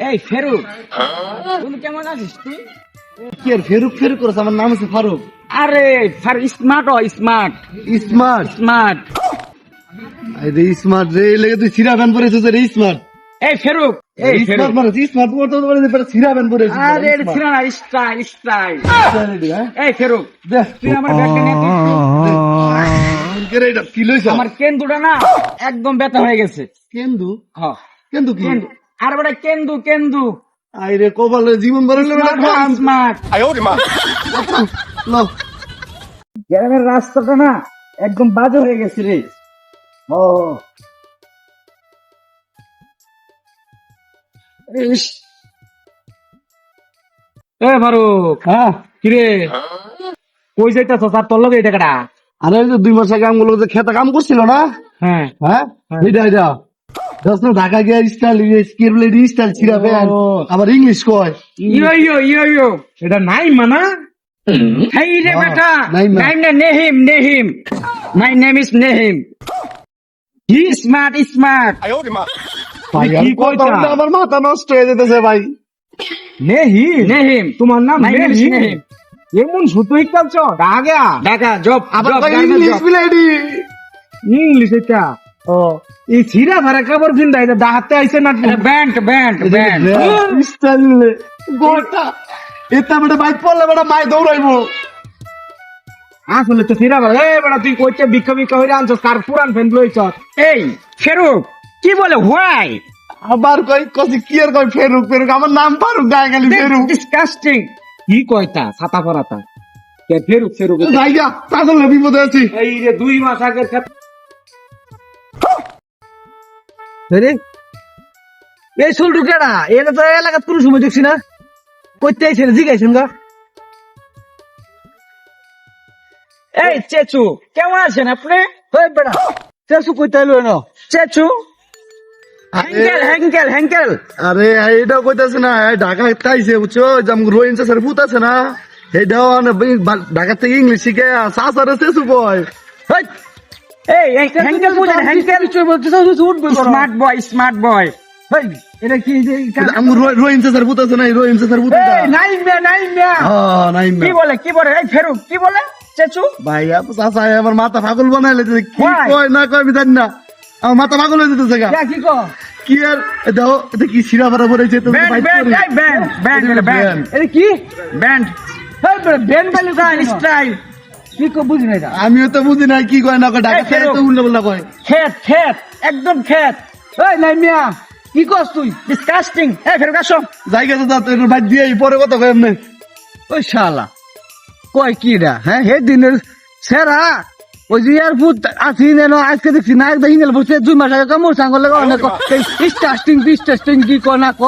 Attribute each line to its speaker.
Speaker 1: এই ফেরুক। তুমি কেমন আছিস তুই?
Speaker 2: কি আর ফেরুক ফেরুক করেছে আমার নাম হচ্ছে ফারুক।
Speaker 1: আরে ফার স্মার্ট ও স্মার্ট
Speaker 2: স্মার্ট
Speaker 1: স্মার্ট
Speaker 2: রে স্মার্ট রে এই লেগে তুই সিরা প্যান্ট পরেছিস রে স্মার্ট
Speaker 1: এই ফেরুক। এই
Speaker 2: স্মার্ট
Speaker 1: ফেরুক।
Speaker 2: মানে স্মার্ট পড়তে তো বলে পেটা সিরা প্যান্ট পরেছিস
Speaker 1: আরে এটা ছিল না স্টাইল স্টাইল এই ফেরুক
Speaker 2: দেখ
Speaker 1: তুই আমার ব্যাগটা নিয়ে তুই একটু-
Speaker 2: কে রে এটা কি লইছ?
Speaker 1: আমার কেন্দুটা না একদম ব্যথা হয়ে গেছে।
Speaker 2: কেন্দু?
Speaker 1: হ।
Speaker 2: কেন্দু কি?
Speaker 1: কেন্দু। আর বেটা কেন্দু কেন্দু।
Speaker 2: আই রে কপালে জীবন লেবে
Speaker 1: স্মার্ট
Speaker 2: লো।
Speaker 1: গ্রামের রাস্তাটা না একদম বাজে হয়ে গেছে রে।
Speaker 2: ও।
Speaker 1: ইস। এ ফারুক।
Speaker 2: হ্যাঁ?
Speaker 1: কিরে? কই যাইতাছ? তার তোর লগে এই টাকাটা?
Speaker 2: আরে দুই মাস আগে আমগুলো যে খেতে কাম করছিল না?
Speaker 1: হ্যাঁ।
Speaker 2: হ্যাঁ? এটা এটা দশ ঢাকা গিয়ে স্টাইল স্কিরলেড স্টাইল ছিড়া প্যান্ট আবার ইংলিশ কয়
Speaker 1: ইয়ো ইয়ো ইয়ো ইয়ো এটা নাই মানা হেই রে বেটা
Speaker 2: নাইম না।
Speaker 1: Nehim Nehim my name is Nehim he smart smart
Speaker 2: ভাই
Speaker 1: কি কইতা?
Speaker 2: আমার মাথা নষ্ট হয়ে যেতেছে ভাই
Speaker 1: নেহি নেহিম
Speaker 3: তোমার নাম নেহিম?
Speaker 1: নেহিম
Speaker 3: এমন সুতো শিখাচ্ছ ঢাকা
Speaker 1: ঢাকা জব
Speaker 2: আবার ইংলিশ বিলেডি
Speaker 3: ইংলিশ এটা ও। এই কাপড় কিনতে এটা দাহাতে আইছে না
Speaker 1: ব্যান্ড ব্যান্ড ব্যান্ড।
Speaker 2: স্টাইল। গোটা। এটা বেটা বাইক পড়লে বেটা মাই দৌড়াইবো।
Speaker 3: আসলে তো ছিড়া ভাড়া। এ বেটা তুই কইতে বিক্ষ বিক্ষ হইরা আনছস কার পুরান ফ্যান লইছ
Speaker 1: এই ফেরুক কি বলে হোয়াই?
Speaker 2: আবার কই কসি কি আর কই ফেরুক ফেরুক আমার নাম ফারুক গায়ে খালি ফেরুক।
Speaker 1: ডিসকাস্টিং
Speaker 3: কি কয়তা ছাতা পরাতা কে ফেরুক ফেরুক।
Speaker 2: ভাইয়া পাগল না বিপদে আছি।
Speaker 3: এই যে দুই মাস আগের ক্ষেত্রে রে? এই চুলটু কেডা? এনে তো এলাকাত কোনো সময় দেখছি না। কইতে আইছে জিগাইছেন গা
Speaker 1: এই চেচু কেমন আছেন আপনি?
Speaker 3: ওই বেড়া। চেসু কইতে আইলো না
Speaker 1: চেচু? Henckell Henckell Henckell.
Speaker 2: আরে এটাও কইতাছে না ঢাকা খাইছে বুঝছ? যেমন রোহিন স্যার ভূত আছে না এটাও ঢাকা থেকে ইংলিশ শিখে সাসারে শেষু কয়।
Speaker 1: এই হ্যাঙ্কেল বুঝেন হ্যাঙ্কেল স্মার্ট বয় স্মার্ট বয়।
Speaker 3: এটা কি
Speaker 2: ভূত আছে ভূত
Speaker 3: নাই নাই
Speaker 2: হ্যাঁ নাই
Speaker 1: কি বলে কি বলে? এই ফেরুক কি বলে? চেচু?
Speaker 2: ভাই চাচা আমার মাথা পাগল বানাই লেছে কি? কয় না কয় আমি জানি না। আমার মাথা পাগল হয়ে যেতেছে গা।
Speaker 3: কি কো?
Speaker 2: কি আর এ দেখো এটা কি শিরা ভরা পড়েছে তো
Speaker 1: ব্যান্ড ব্যান্ড ব্যান্ড ব্যান্ড
Speaker 2: এটা
Speaker 1: ব্যান্ড
Speaker 3: কি?
Speaker 1: ব্যান্ড
Speaker 3: এই বেড়া বেন বালু
Speaker 1: স্টাইল স্টাইল
Speaker 3: কি বুঝি না এটা
Speaker 2: আমিও তো বুঝি না কি কয় না কয় ঢাকা তো উল্টো কয়।
Speaker 1: খেত খেত একদম খেত।
Speaker 3: এই নাই মিয়া কি কস তুই?
Speaker 1: ডিসকাস্টিং এই ফেরুক আসো।
Speaker 2: জায়গা তো তাতে বাইক দিয়ে পরে কথা কয় এমনি।
Speaker 3: ওই শালা কয় কি রা? হ্যাঁ হে দিনের সেরা ওই যে এয়ারপোর্ট আছি নেন আজকে দেখছি না একদম হিনেল বসে দুই মাস আগে কামড় সাঙ্গল লাগা অনেক স্টাস্টিং কি ক না ক